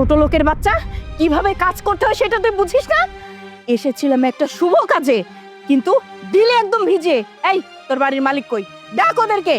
ছোট লোকের বাচ্চা? কীভাবে কাজ করতে হয় সেটা তুই বুঝিস না? এসেছিলাম একটা শুভ কাজে, কিন্তু দিলে একদম ভিজে। এই, তোর বাড়ির মালিক কই? ডাক ওদেরকে।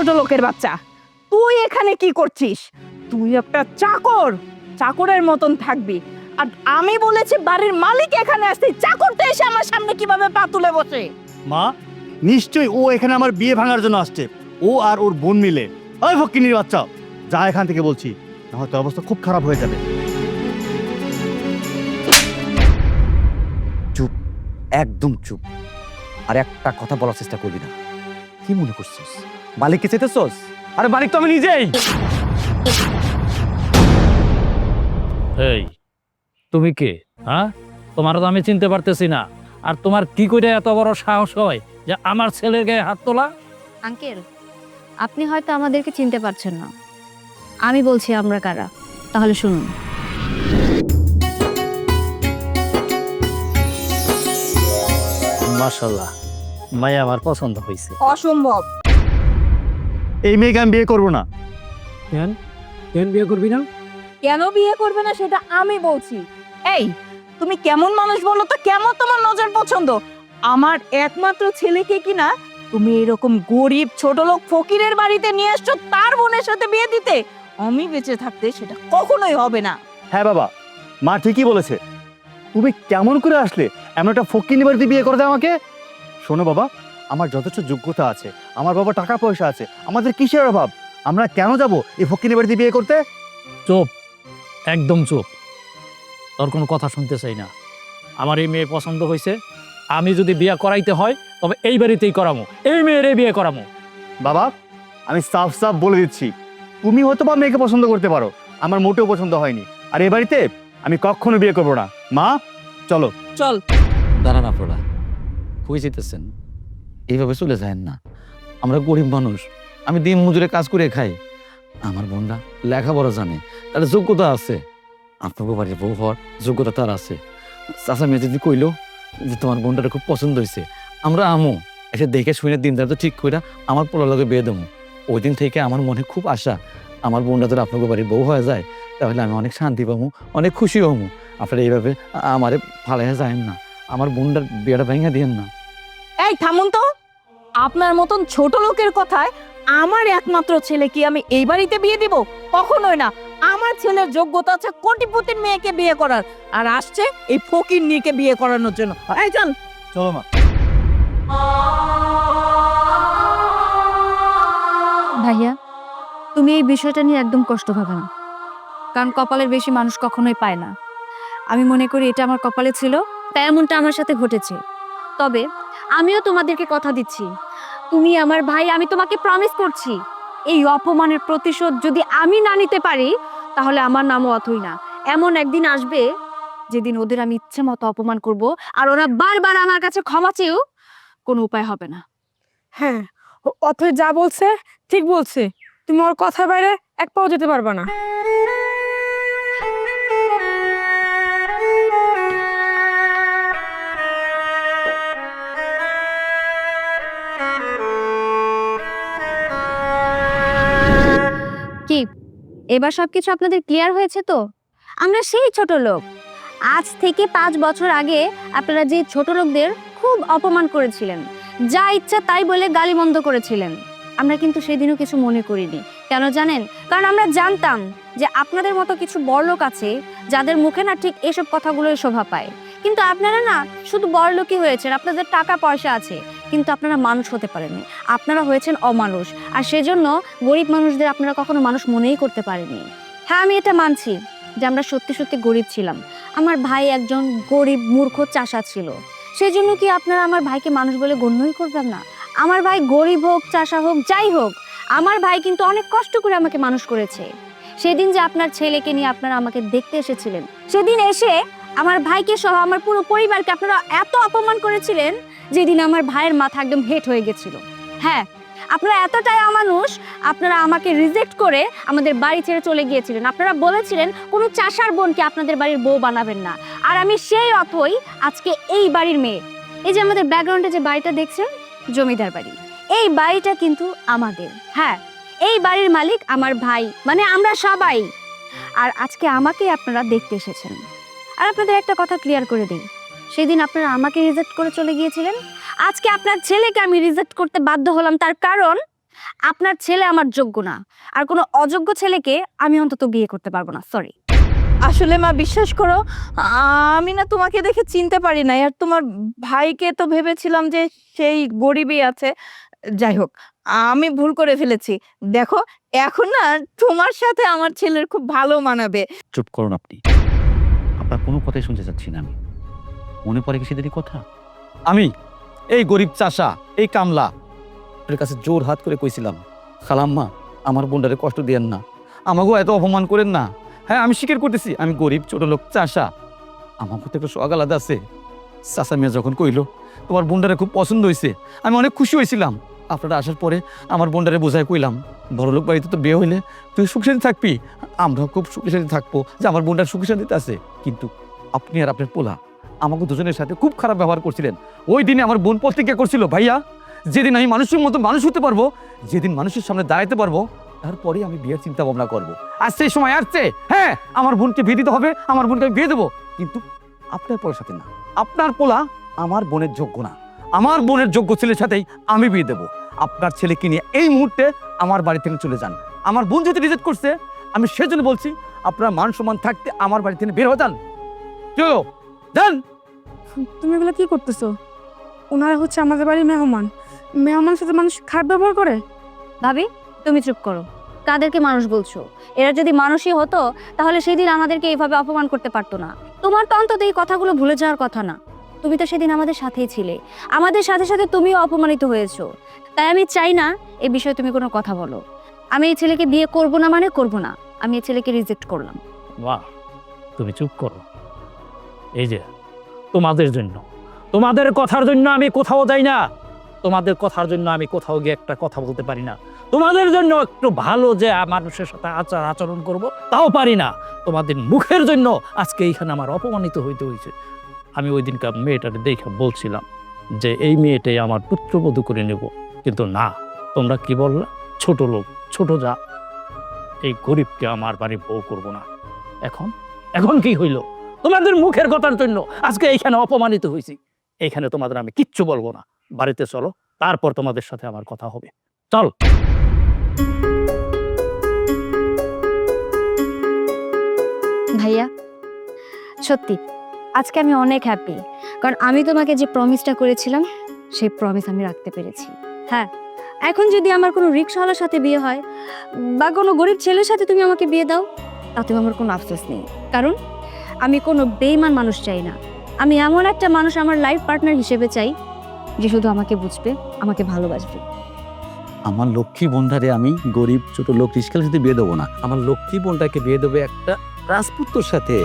ছোট লোকের বাচ্চা। তুই এখানে কি করছিস? তুই একটা চাকর। চাকরের মতন থাকবি। আর আমি বলেছি বাড়ির মালিক এখানে আসতে। চাকরটা এসে আমার সামনে কীভাবে পা তুলে বসে? মা নিশ্চয়ই ও এখানে আমার বিয়ে ভাঙার জন্য আসছে। ও আর ওর বোন মিলে। ওই ফকিনির বাচ্চা। যা এখান থেকে বলছি। না হয়তো অবস্থা খুব খারাপ হয়ে যাবে। চুপ। একদম চুপ। আর একটা কথা বলার চেষ্টা করবি না। কি মনে করছিস? মালিককে চেতেছস আরে মালিক তো আমি নিজেই। এই তুমি কে? হ্যাঁ? তোমার তো আমি চিনতে পারতেছি না। আর তোমার কি করে এত বড় সাহস হয় যে আমার ছেলের গায়ে হাত তোলা? আঙ্কেল আপনি হয়তো আমাদেরকে চিনতে পারছেন না। আমি বলছি আমরা কারা? তাহলে শুনুন। মাশাল্লাহ মাই আমার পছন্দ হয়েছে অসম্ভব। এই মেয়েকে আমি বিয়ে করব না। কেন? কেন বিয়ে করবি না? কেন বিয়ে করবে না সেটা আমি বলছি। এই তুমি কেমন মানুষ বলো তো কেমন তোমার নজর পছন্দ? আমার একমাত্র ছেলেকে কি না তুমি এরকম গরিব ছোট লোক ফকিরের বাড়িতে নিয়ে এসছো তার বোনের সাথে বিয়ে দিতে? আমি বেঁচে থাকতে সেটা কখনোই হবে না। হ্যাঁ বাবা মা ঠিকই বলেছে। তুমি কেমন করে আসলে এমন একটা ফকিনি বাড়িতে বিয়ে করে দেয় আমাকে? শোনো বাবা আমার যথেষ্ট যোগ্যতা আছে। আমার বাবা টাকা পয়সা আছে। আমাদের কিসের অভাব? আমরা কেন যাব? এই ফকিনি বাড়িতে বিয়ে করতে? চুপ। একদম চুপ। তোর কোনো কথা শুনতে চাই না। আমার এই মেয়ে পছন্দ হয়েছে। আমি যদি বিয়ে করাইতে হয় তবে এই বাড়িতেই করামো। এই মেয়ের বিয়ে করামো। বাবা আমি সাফ সাফ বলে দিচ্ছি। তুমি হয়তো বা মেয়েকে পছন্দ করতে পারো। আমার মোটেও পছন্দ হয়নি। আর এ বাড়িতে আমি কখনো বিয়ে করব না। মা চলো। চল। দাঁড়ান আপনারা কই যেতেছেন? এইভাবে চলে যায় না। আমরা গরিব মানুষ, আমি দিন মজুরে কাজ করে খাই। আমার বোনরা লেখাপড়া জানে, তার যোগ্যতা আছে। আপনাকে বাড়ির বউ হওয়ার যোগ্যতা তার আছে। চাষা মেয়ে যদি কইলো যে তোমার বোনটা খুব পছন্দ হয়েছে আমরা আমো, এসে দেখে শুনে দিন তো ঠিক করে আমার পোলার লগে বিয়ে দেবো। ওই দিন থেকে আমার মনে খুব আশা, আমার বোনটা যদি আপনাকে বাড়ির বউ হয়ে যায়, তাহলে আমি অনেক শান্তি পাবো অনেক খুশি হব আপনারা এইভাবে আমারে ফালাইয়া যায় না, আমার বোনটার বিয়েটা ভেঙে দিয়েন না। এই থামুন তো! আপনার মতন ছোট লোকের কথায় আমার একমাত্র ছেলে কি আমি এই বাড়িতে বিয়ে দিব? কখনোই না। আমার ছেলের যোগ্যতা আছে কোটিপতির মেয়েকে বিয়ে করার। আর আসছে এই ফকির নিকে বিয়ে করানোর জন্য। এই চল। চলো মা। ভাইয়া তুমি এই বিষয়টা নিয়ে একদম কষ্ট পাবে না। কারণ কপালের বেশি মানুষ কখনোই পায় না। আমি মনে করি এটা আমার কপালে ছিল তাই এমনটা আমার সাথে ঘটেছে। তবে আমিও তোমাদেরকে কথা দিচ্ছি। তুমি আমার ভাই, আমি তোমাকে প্রমিস করছি। এই অপমানের প্রতিশোধ যদি আমি না নিতে পারি, তাহলে আমার নামও অথই না। এমন একদিন আসবে, যেদিন ওদের আমি ইচ্ছে মতো অপমান করব, আর ওরা বারবার আমার কাছে ক্ষমা চেয়েও কোনো উপায় হবে না। হ্যাঁ অথয় যা বলছে, ঠিক বলছে। তুমি ওর কথা বাইরে এক পাও যেতে পারবে না। এবার সবকিছু আপনাদের ক্লিয়ার হয়েছে তো? আমরা সেই ছোট লোক। আজ থেকে পাঁচ বছর আগে আপনারা যে ছোট লোকদের খুব অপমান করেছিলেন, যা ইচ্ছা তাই বলে গালিমন্দ করেছিলেন। আমরা কিন্তু সেদিনও কিছু মনে করিনি, কেন জানেন? কারণ আমরা জানতাম যে আপনাদের মতো কিছু বড়লোক আছে, যাদের মুখে না ঠিক এসব কথাগুলোই শোভা পায়। কিন্তু আপনারা না শুধু বড়লোকই হয়েছেন, আপনাদের টাকা পয়সা আছে কিন্তু আপনারা মানুষ হতে পারেননি। আপনারা হয়েছেন অমানুষ। আর সেজন্য গরিব মানুষদের আপনারা কখনো মানুষ মনেই করতে পারেননি। হ্যাঁ আমি এটা মানছি যে আমরা সত্যি সত্যি গরিব ছিলাম। আমার ভাই একজন গরিব, মূর্খ চাষা ছিল। সেই জন্য কি আপনারা আমার ভাইকে মানুষ বলে গণ্যই করবেন না? আমার ভাই গরিব হোক, চাষা হোক, যাই হোক, আমার ভাই কিন্তু অনেক কষ্ট করে আমাকে মানুষ করেছে। সেদিন যে আপনার ছেলেকে নিয়ে আপনারা আমাকে দেখতে এসেছিলেন, সেদিন এসে আমার ভাইকে সহ আমার পুরো পরিবারকে আপনারা এত অপমান করেছিলেন যেদিন আমার ভাইয়ের মাথা একদম হেট হয়ে গেছিল। হ্যাঁ আপনারা এতটাই অমানুষ, আপনারা আমাকে রিজেক্ট করে আমাদের বাড়ি ছেড়ে চলে গিয়েছিলেন। আপনারা বলেছিলেন, কোনো চাষার বোনকে আপনাদের বাড়ির বউ বানাবেন না। আর আমি সেই অথই আজকে এই বাড়ির মেয়ে। এই যে আমাদের ব্যাকগ্রাউন্ডে যে বাড়িটা দেখছেন, জমিদার বাড়ি। এই বাড়িটা কিন্তু আমাদের। হ্যাঁ এই বাড়ির মালিক আমার ভাই মানে আমরা সবাই। আর আজকে আমাকেই আপনারা দেখতে এসেছেন। আর আপনাদের একটা কথা ক্লিয়ার করে দিই। সেদিন আপনারা আমাকে রিজেক্ট করে চলে গিয়েছিলেন। আজকে আপনার ছেলেকে আমি রিজেক্ট করতে বাধ্য হলাম তার কারণ আপনার ছেলে আমার যোগ্য না। আর কোনো অযোগ্য ছেলেকে আমি অন্তত বিয়ে করতে পারব না সরি আসলে মা বিশ্বাস করো আমি না তোমাকে দেখে চিনতে পারি না আর তোমার ভাইকে তো ভেবেছিলাম যে সেই গরিবই আছে। যাই হোক আমি ভুল করে ফেলেছি। দেখো এখন না তোমার সাথে আমার ছেলের খুব ভালো মানাবে। চুপ করুন আপনি। আপনার কোনো কথাই শুনতে চাচ্ছি না আমি। মনে পড়ে কি সেদিনই কথা? আমি এই গরিব চাষা এই কামলা। ওর কাছে জোর হাত করে কইছিলাম খালাম্মা আমার বোনটারে কষ্ট দিয়েন না। আমাকেও এত অপমান করেন না। হ্যাঁ আমি স্বীকার করতেছি আমি গরিব ছোট লোক চাষা। আমার প্রতি একটা সোয়াগ আলাদা আছে। চাষা মেয়ে যখন কইলো তোমার বোনটারে খুব পছন্দ হয়েছে আমি অনেক খুশি হয়েছিলাম আপনারা আসার পরে আমার বোনটারে বোঝায় কইলাম বড়লোক বাড়িতে তো বিয়ে হইলে তুই সুখ শান্তি থাকবি। আমরাও খুব সুখে শান্তি থাকব যে আমার বোনটার সুখে শান্তিতে আছে। কিন্তু আপনি আর আপনার পোলা আমাকে দুজনের সাথে খুব খারাপ ব্যবহার করছিলেন। ওই দিনে আমার বোন প্রতিজ্ঞা করছিল, ভাইয়া, যেদিন আমি মানুষের মতো মানুষ হতে পারব, যেদিন মানুষের সামনে দাঁড়াতে পারব, তারপরে আমি বিয়ের চিন্তা ভাবনা করব। আর সেই সময় আসছে। হ্যাঁ আমার বোনকে বিয়ে দিতে হবে, আমার বোনকে আমি বিয়ে দেবো। কিন্তু আপনার পোলার সাথে না। আপনার পোলা আমার বোনের যোগ্য না। আমার বোনের যোগ্য ছেলের সাথেই আমি বিয়ে দেবো। আপনার ছেলেকে নিয়ে এই মুহূর্তে আমার বাড়ি থেকে চলে যান। আমার বোন যদি রিজেক্ট করছে, আমি সেজন্য বলছি, আপনার মান সম্মান থাকতে আমার বাড়ি থেকে বের হয়ে যান। চলো। যান তুমি এগুলো কি করতেছো? ওনারা হচ্ছে আমাদের বাড়ির মেহমান। মেহমান সাথে মানুষ খারাপ ব্যবহার করে? ভাবি তুমি চুপ করো। কাদেরকে মানুষ বলছো? এরা যদি মানুষই হতো তাহলে সেদিন আমাদেরকে এইভাবে অপমান করতে পারতো না। তোমার তো অন্তত এই কথাগুলো ভুলে যাওয়ার কথা না। তুমি তো সেদিন আমাদের সাথেই ছিলে। আমাদের সাথে সাথে তুমিও অপমানিত হয়েছো। তাই আমি চাই না এ বিষয়ে তুমি কোনো কথা বলো। আমি এই ছেলেকে বিয়ে করব না মানে করব না। আমি এই ছেলেকে রিজেক্ট করলাম। বাহ তুমি চুপ করো। এই যে, তোমাদের জন্য। তোমাদের কথার জন্য আমি কোথাও যাই না। তোমাদের কথার জন্য আমি কোথাও গিয়ে একটা কথা বলতে পারি না। তোমাদের জন্য একটু ভালো যে মানুষের সাথে আচার আচরণ করব, তাও পারি না। তোমাদের মুখের জন্য আজকে এইখানে আমার অপমানিত হইতে হয়েছে আমি ওই দিনকার মেয়েটাকে দেখে বলছিলাম যে, এই মেয়েটাই আমার পুত্রবধূ করে নেব। কিন্তু না, তোমরা কি বললা? ছোট লোক, ছোট যা এই গরিবকে আমার বাড়ি বউ করব না। এখন? এখন কি হইল? তোমাদের মুখের কথার জন্য আজকে এইখানে অপমানিত হয়েছি এইখানে তোমাদের আমি কিচ্ছু বলব না। বাড়িতে চলো, তারপর তোমাদের সাথে আমার কথা হবে। চল। ভাইয়া, সত্যি, আজকে আমি অনেক হ্যাপি কারণ আমি তোমাকে যে প্রমিসটা করেছিলাম, সেই প্রমিস আমি রাখতে পেরেছি। হ্যাঁ এখন যদি আমার কোনো রিক্সাওয়ালার সাথে বিয়ে হয়, বা কোনো গরিব ছেলের সাথে তুমি আমাকে বিয়ে দাও, তাতেও আমার কোনো আফসোস নেই। কারণ আমি কোনো বেইমান মানুষ চাই না। আমি এমন একটা মানুষ আমার লাইফ পার্টনার হিসেবে চাই, যে শুধু আমাকে বুঝবে, আমাকে ভালোবাসবে। আমার লক্ষ্মী বোনটারে আমি গরিব ছোট লোক রিস্কার সাথে বিয়ে দেবো না। আমার লক্ষ্মী বোনটাকে বিয়ে দেবে একটা রাজপুত্রর সাথে।